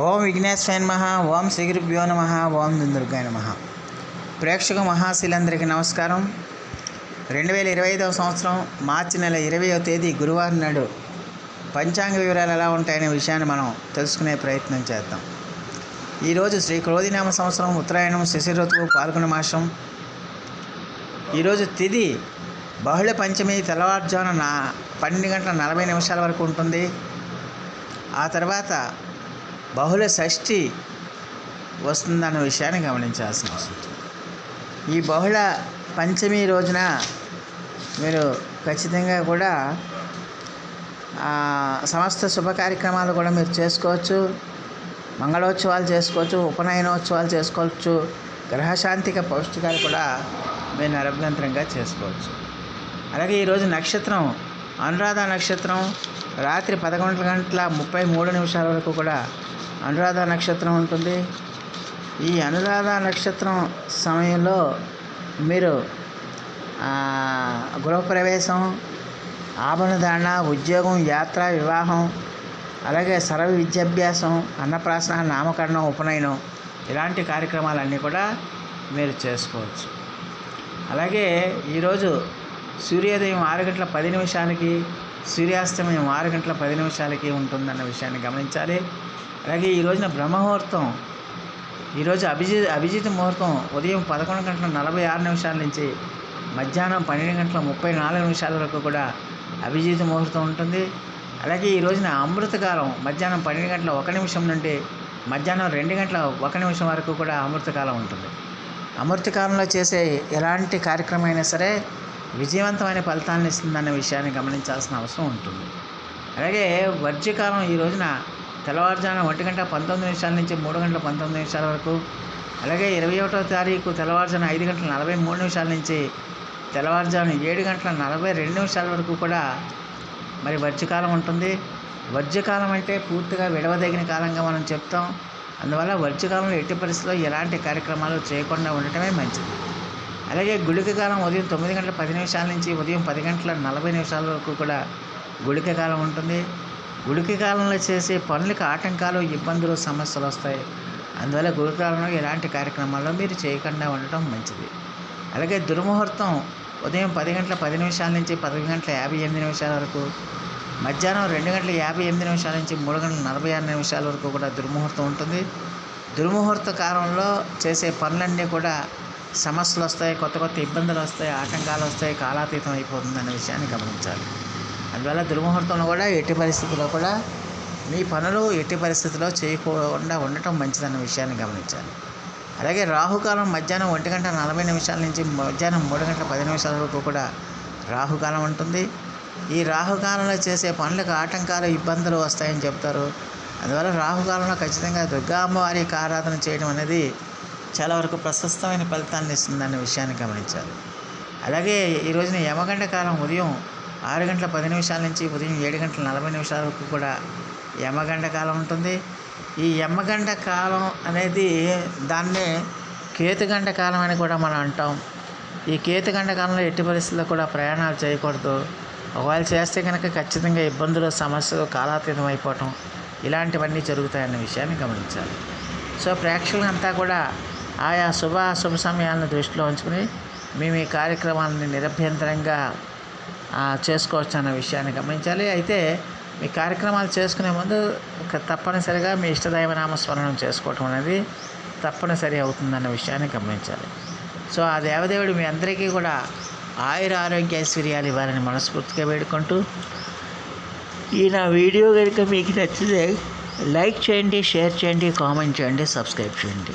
ఓం విఘ్నేశ్వర నమ ఓం శ్రీగురుభ్యో నమ ఓం దుర్గాయ నమ. ప్రేక్షక మహాశీలందరికీ నమస్కారం. రెండు వేల ఇరవై ఐదవ సంవత్సరం మార్చి నెల ఇరవయో తేదీ గురువారం నాడు పంచాంగ వివరాలు ఎలా ఉంటాయనే విషయాన్ని మనం తెలుసుకునే ప్రయత్నం చేద్దాం. ఈరోజు శ్రీ క్రోధినామ సంవత్సరం ఉత్తరాయణం శిశిర ఋతువు పాల్గొన మాసం. ఈరోజు తిది బహుళ పంచమి తెల్లవారుజామున నా పన్నెండు గంటల నలభై నిమిషాల వరకు ఉంటుంది. ఆ తర్వాత బహుళ షష్ఠి వస్తుందన్న విషయాన్ని గమనించాల్సిన అవసరం. ఈ బహుళ పంచమి రోజున మీరు ఖచ్చితంగా కూడా సమస్త శుభ కార్యక్రమాలు కూడా మీరు చేసుకోవచ్చు. మంగళోత్సవాలు చేసుకోవచ్చు ఉపనయనోత్సవాలు చేసుకోవచ్చు గ్రహశాంతిక పౌష్టికాలు కూడా మీరు నిరభ్యంతరంగా చేసుకోవచ్చు. అలాగే ఈరోజు నక్షత్రం అనురాధ నక్షత్రం రాత్రి పదకొండు గంటల ముప్పై మూడు నిమిషాల వరకు కూడా అనురాధ నక్షత్రం ఉంటుంది. ఈ అనురాధ నక్షత్రం సమయంలో మీరు గృహప్రవేశం ఆభరణదాన ఉద్యోగం యాత్ర వివాహం అలాగే సర్వ విద్యాభ్యాసం అన్నప్రాసన నామకరణం ఉపనయనం ఇలాంటి కార్యక్రమాలన్నీ కూడా మీరు చేసుకోవచ్చు. అలాగే ఈరోజు సూర్యోదయం ఆరు గంటల పది నిమిషానికి సూర్యాస్తమయం ఆరు గంటల పది నిమిషాలకి ఉంటుందన్న విషయాన్ని గమనించాలి. అలాగే ఈ రోజున బ్రహ్మముహూర్తం ఈరోజు అభిజిత్ అభిజిత్ ముహూర్తం ఉదయం పదకొండు గంటల నలభై ఆరు నిమిషాల నుంచి మధ్యాహ్నం పన్నెండు గంటల ముప్పై నాలుగు నిమిషాల వరకు కూడా అభిజిత్ ముహూర్తం ఉంటుంది. అలాగే ఈ రోజున అమృతకాలం మధ్యాహ్నం పన్నెండు గంటల ఒక నిమిషం నుండి మధ్యాహ్నం రెండు గంటల ఒక నిమిషం వరకు కూడా అమృతకాలం ఉంటుంది. అమృతకాలంలో చేసే ఎలాంటి కార్యక్రమం అయినా సరే విజయవంతమైన ఫలితాలను ఇస్తుందన్న విషయాన్ని గమనించాల్సిన అవసరం ఉంటుంది. అలాగే వర్జ్యకాలం ఈ రోజున తెల్లవారుజామున ఒంటి గంట పంతొమ్మిది నిమిషాల నుంచి మూడు గంటల పంతొమ్మిది నిమిషాల వరకు అలాగే ఇరవై ఒకటో తారీఖు తెల్లవారుజామున ఐదు గంటల నలభై మూడు నిమిషాల నుంచి తెల్లవారుజామున ఏడు గంటల నలభై రెండు నిమిషాల వరకు కూడా మరి వర్జ్యకాలం ఉంటుంది. వర్జ్యకాలం అంటే పూర్తిగా విడవదగిన కాలంగా మనం చెప్తాం. అందువల్ల వర్జ్యకాలంలో ఎట్టి పరిస్థితుల్లో ఎలాంటి కార్యక్రమాలు చేయకుండా ఉండటమే మంచిది. అలాగే గుళిక కాలం ఉదయం తొమ్మిది గంటల పది నిమిషాల నుంచి ఉదయం పది గంటల నలభై నిమిషాల వరకు కూడా గుళిక కాలం ఉంటుంది. గుళిక కాలంలో చేసే పనులకు ఆటంకాలు ఇబ్బందులు సమస్యలు వస్తాయి. అందువల్ల గుళిక కాలంలో ఎలాంటి కార్యక్రమాల్లో మీరు చేయకుండా ఉండటం మంచిది. అలాగే దుర్ముహూర్తం ఉదయం పది గంటల పది నిమిషాల నుంచి పది గంటల యాభై ఎనిమిది నిమిషాల వరకు మధ్యాహ్నం రెండు గంటల యాభై ఎనిమిది నిమిషాల నుంచి మూడు గంటల నలభై ఆరు నిమిషాల వరకు కూడా దుర్ముహూర్తం ఉంటుంది. దుర్ముహూర్త కాలంలో చేసే పనులన్నీ కూడా సమస్యలు వస్తాయి కొత్త కొత్త ఇబ్బందులు వస్తాయి ఆటంకాలు వస్తాయి కాలాతీతం అయిపోతుంది అనే విషయాన్ని గమనించాలి. అందువల్ల దుర్ముహూర్తంలో కూడా ఎట్టి పరిస్థితుల్లో కూడా మీ పనులు ఎట్టి పరిస్థితుల్లో చేయకుండా ఉండటం మంచిదన్న విషయాన్ని గమనించాలి. అలాగే రాహుకాలం మధ్యాహ్నం ఒంటి గంట నలభై నిమిషాల నుంచి మధ్యాహ్నం మూడు గంటల పది నిమిషాల వరకు కూడా రాహుకాలం ఉంటుంది. ఈ రాహుకాలంలో చేసే పనులకు ఆటంకాలు ఇబ్బందులు వస్తాయని చెప్తారు. అందువల్ల రాహుకాలంలో ఖచ్చితంగా దుర్గా అమ్మవారికి ఆరాధన చేయడం అనేది చాలా వరకు ప్రశస్తమైన ఫలితాన్ని ఇస్తుందన్న విషయాన్ని గమనించాలి. అలాగే ఈ రోజున యమగంట కాలం ఉదయం ఆరు గంటల పది నిమిషాల నుంచి ఉదయం ఏడు గంటల నలభై నిమిషాల వరకు కూడా యమగంట కాలం ఉంటుంది. ఈ యమగంట కాలం అనేది దాన్నే కేతుగంట కాలం అని కూడా మనం అంటాం. ఈ కేతుగంట కాలంలో ఎట్టి పరిస్థితుల్లో కూడా ప్రయాణాలు చేయకూడదు. ఒకవేళ చేస్తే కనుక ఖచ్చితంగా ఇబ్బందులు సమస్యలు కాలాతీతం అయిపోవటం ఇలాంటివన్నీ జరుగుతాయన్న విషయాన్ని గమనించాలి. సో ప్రేక్షకులంతా కూడా ఆయా శుభ శుభ సమయాలను దృష్టిలో ఉంచుకుని మేము ఈ కార్యక్రమాలని నిరభ్యంతరంగా చేసుకోవచ్చు అన్న విషయాన్ని గమనించాలి. అయితే మీ కార్యక్రమాలు చేసుకునే ముందు తప్పనిసరిగా మీ ఇష్టదైవ నామస్మరణం చేసుకోవటం అనేది తప్పనిసరి అవుతుందన్న విషయాన్ని గమనించాలి. సో ఆ దేవదేవుడు మీ అందరికీ కూడా ఆయుర ఆరోగ్య ఐశ్వర్యాలు ఇవ్వాలని మనస్ఫూర్తిగా వేడుకుంటూ ఈ నా వీడియో కనుక మీకు నచ్చితే లైక్ చేయండి షేర్ చేయండి కామెంట్ చేయండి సబ్స్క్రైబ్ చేయండి.